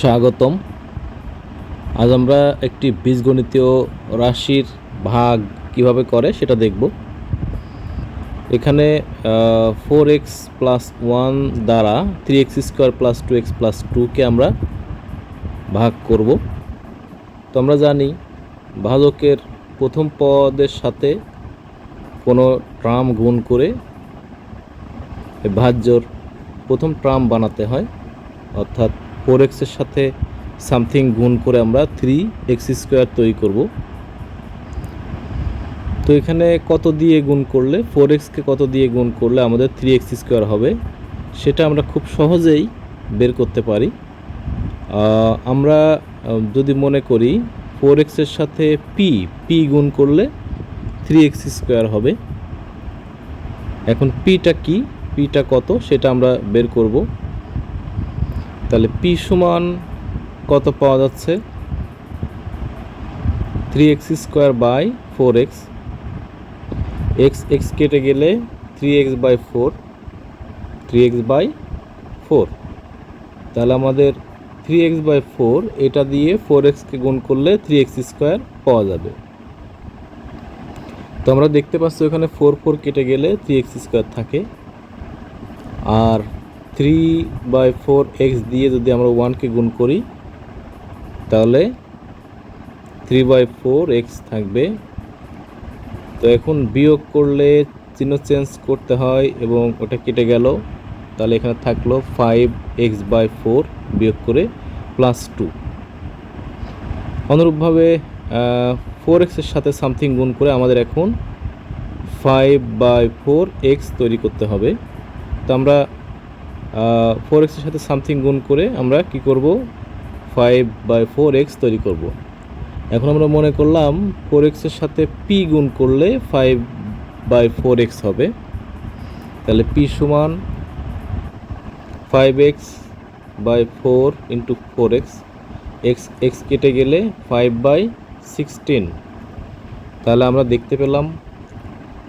স্বাগতম। আজ আমরা একটি বীজগণিতীয় রাশির ভাগ কীভাবে করে সেটা দেখব। এখানে ফোর এক্স প্লাস ওয়ান দ্বারা three x square plus two x plus টুকে আমরা ভাগ করব। তো আমরা জানি ভাজকের প্রথম পদের সাথে কোনো ট্রাম গুণ করে ভাজ্যর প্রথম ট্রাম বানাতে হয়। অর্থাৎ ফোর এক্সের সাথে সামথিং গুণ করে আমরা থ্রি এক্স স্কোয়ার তৈরি করব। তো এখানে কত দিয়ে গুণ করলে ফোর এক্সকে কত দিয়ে গুণ করলে আমাদের থ্রি এক্স স্কোয়ার হবে, সেটা আমরা খুব সহজেই বের করতে পারি। আমরা যদি মনে করি ফোর এক্সের সাথে পি পি গুণ করলে থ্রি এক্স স্কোয়ার হবে। এখন পিটা কি পিটা কত, সেটা আমরা বের করব। তাহলে পি সমান কত পাওয়া যাচ্ছে? Three x square by four x x x কেটে গেলে three x by four three x by four তাহলে আমাদের থ্রি এক্স বাই ফোর এটা দিয়ে ফোর এক্সকে গুণ করলে থ্রি এক্স স্কোয়ার পাওয়া যাবে। তো আমরা দেখতে পাচ্ছি ওখানে ফোর ফোর কেটে গেলে থ্রি এক্স স্কোয়ার থাকে। আর থ্রি বাই ফোর এক্স দিয়ে যদি আমরা ওয়ানকে গুণ করি, তাহলে থ্রি বাই ফোর এক্স থাকবে। তো এখন বিয়োগ করলে চিহ্ন চেঞ্জ করতে হয় এবং ওটা কেটে গেল। তাহলে এখানে থাকল ফাইভ এক্স বাই ফোর বিয়োগ করে প্লাস টু অনুরূপভাবে ফোর এক্সের সাথে সামথিং গুণ করে আমাদের এখন ফাইভ বাই ফোর এক্স তৈরি করতে হবে। তো আমরা ফোর এক্সের সাথে সামথিং গুণ করে আমরা কি করব? ফাইভ বাই ফোর এক্স তৈরি করব। এখন আমরা মনে করলাম ফোর এক্সের সাথে পি গুণ করলে ফাইভ বাই ফোর এক্স হবে। তাহলে পি সমান five x by four into four x x x কেটে গেলে ফাইভ বাই সিক্সটিন তাহলে আমরা দেখতে পেলাম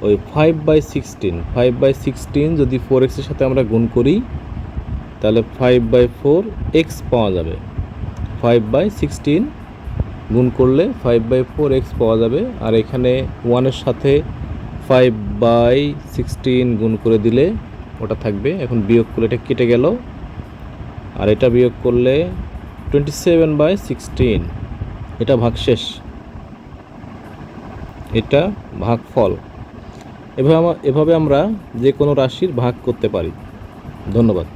ওই five by sixteen five by sixteen যদি ফোর এক্সের সাথে আমরা গুণ করি তাহলে ফাইভ বাই ফোর এক্স পাওয়া যাবে। ফাইভ বাই সিক্সটিন গুণ করলে ফাইভ বাই ফোর এক্স পাওয়া যাবে। আর এখানে ওয়ানের সাথে ফাইভ বাই সিক্সটিন গুণ করে দিলে ওটা থাকবে। এখন বিয়োগ করলে এটা কেটে গেল। আর এটা বিয়োগ করলে টোয়েন্টি সেভেন বাই সিক্সটিন এটা ভাগশেষ এটা ভাগফল। এভাবে এভাবে আমরা যে কোনো রাশির ভাগ করতে পারি। ধন্যবাদ।